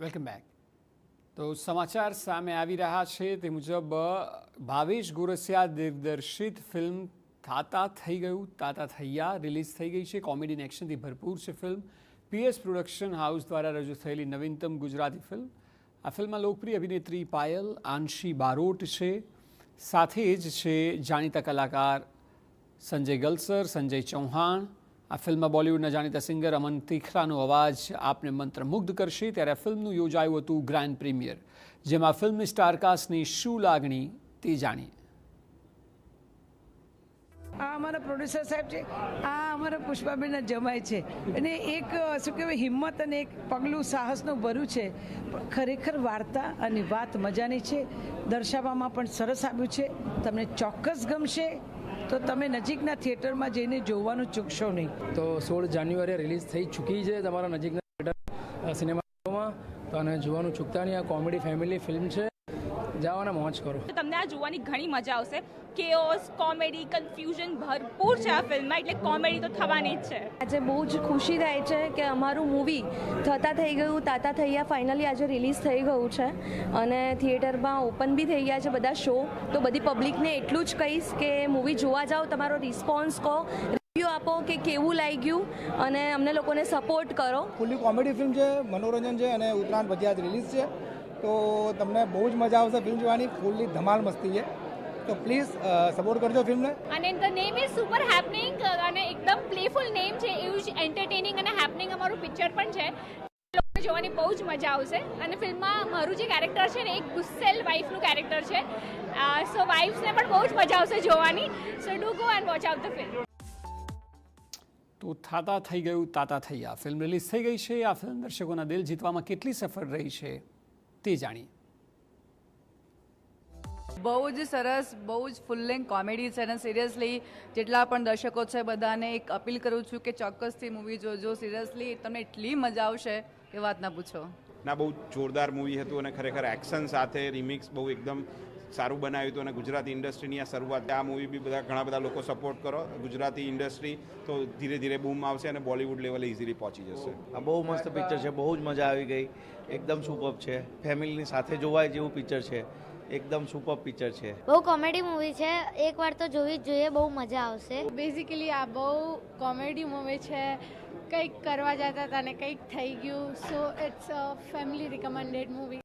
Welcome back. તો સમાચાર સામે આવી રહ્યા છે. તે મુજબ ભાવેશ ગોરસિયા દિગ્દર્શિત ફિલ્મ તાતા થઈ ગયું. તાતા થૈયા રિલીઝ થઈ ગઈ છે. કોમેડી એક્શનથી ભરપૂર છે ફિલ્મ. પીએસ પ્રોડક્શન હાઉસ દ્વારા રજૂ થયેલી નવીનતમ ગુજરાતી ફિલ્મ. આ ફિલ્મમાં લોકપ્રિય અભિનેત્રી પાયલ, આંશી બારોટ છે. સાથે જ છે જાણીતા કલાકાર સંજય ગલસર, સંજય ચૌહાણ આ ફિલ્મમાં બોલિવૂડના જાણીતા સિંગર અમન તીખરાનો અવાજ આપને મંત્રમુગ્ધ કરશે. ત્યારે ફિલ્મનું યોજાયું હતું ગ્રાન્ડ પ્રીમિયર, જેમાં ફિલ્મની સ્ટારકાસ્ટની શું લાગણી તે જાણીએ. આ અમારા પ્રોડ્યુસર સાહેબ છે. આ અમારા પુષ્પાબેનના જમાય છે. અને એક, શું કહેવાય, હિંમત અને એક પગલું સાહસનું ભર્યું છે. ખરેખર વાર્તા અને વાત મજાની છે. દર્શાવવામાં પણ સરસ આવ્યું છે. તમને ચોક્કસ ગમશે. તો તમે નજીકના થિયેટરમાં જઈને જોવાનું ચૂકશો નહીં. તો સોળ જાન્યુઆરીએ રિલીઝ થઈ ચૂકી છે તમારા નજીકના થિયેટર સિનેમામાં. તો આને જોવાનું ચૂકતા નહીં. આ કોમેડી ફેમિલી ફિલ્મ છે. જાઓ અને મોજ કરો. તો તમને આ જોવાની ઘણી મજા આવશે. કેઓસ કોમેડી કન્ફ્યુઝન ભરપૂર છે આ ફિલ્મમાં એટલે કોમેડી તો થવાની જ છે. આજે બહુ જ ખુશી થાય છે કે અમારું મૂવી થતા થઈ ગયું તાતા થૈયા ફાઇનલી આજે રિલીઝ થઈ ગયું છે. અને થિયેટરમાં ઓપન બી થઈ ગયા છે બધા શો તો બધી પબ્લિકને એટલું જ કહીશ કે મૂવી જોવા જાઓ તમારો રિસ્પોન્સ કહો રિવ્યૂ આપો કે કેવું લાગ્યું અને અમને લોકોને સપોર્ટ કરો. ફૂલી કોમેડી ફિલ્મ છે મનોરંજન છે અને ઉત્તરાયણ પછી આજ રિલીઝ છે. તો તમને બહુ જ મજા આવશે ફિલ્મ જોવાની. ફૂલ્લી ધમાલ મસ્તી છે. તો પ્લીઝ સપોર્ટ કરજો ફિલ્મને. અને the name is super happening અને એકદમ પ્લેફુલ નેમ છે. એવું જ એન્ટરટેનિંગ અને હેપનિંગ અમારું પિક્ચર પણ છે. લોકોને જોવાની બહુ જ મજા આવશે. અને ફિલ્મમાં મારું જે કેરેક્ટર છે ને એક ગુસ્સેલ વાઇફનું કેરેક્ટર છે. સો વાઇફ્સને પણ બહુ જ મજા આવશે જોવાની. So do go and watch out the film તો થાતા થઈ ગયું તાતા થઈ આ ફિલ્મ રિલીઝ થઈ ગઈ છે. આ ફિલ્મ દર્શકોના દિલ જીતવામાં કેટલી સફળ રહી છે? તે જાણીએ. બહુ જ સરસ બહુ જ ફૂલ લેન્થ કોમેડી છે અને સિરિયસલી જેટલા પણ દર્શકો છે બધાને એક અપીલ કરું છું કે ચોક્કસથી મૂવી જોજો. સિરિયસલી તમને એટલી મજા આવશે કે વાત ના પૂછો. ના બહુ જોરદાર મૂવી હતું અને ખરેખર એક્શન સાથે રિમિક્સ બહુ એકદમ સારું બનાવ્યું હતું અને ગુજરાતી ઇન્ડસ્ટ્રીની આ શરૂઆત આ મૂવી બી બધા ઘણા બધા લોકો સપોર્ટ કરો. ગુજરાતી ઇન્ડસ્ટ્રી તો ધીરે ધીરે બૂમ આવશે અને બોલિવૂડ લેવલે ઇઝીલી પહોંચી જશે. આ બહુ મસ્ત પિક્ચર છે બહુ જ મજા આવી ગઈ. એકદમ સુપર છે. ફેમિલીની સાથે જોવાય જેવું પિક્ચર છે. એકદમ સુપર પિક્ચર છે. બહુ કોમેડી મૂવી છે. એકવાર તો જોવી જ જોઈએ બહુ મજા આવશે. બેઝિકલી આ બહુ કોમેડી મૂવી છે. કંઈક કરવા જતા હતા ને કંઈક થઈ ગયું. So it's a family recommended movie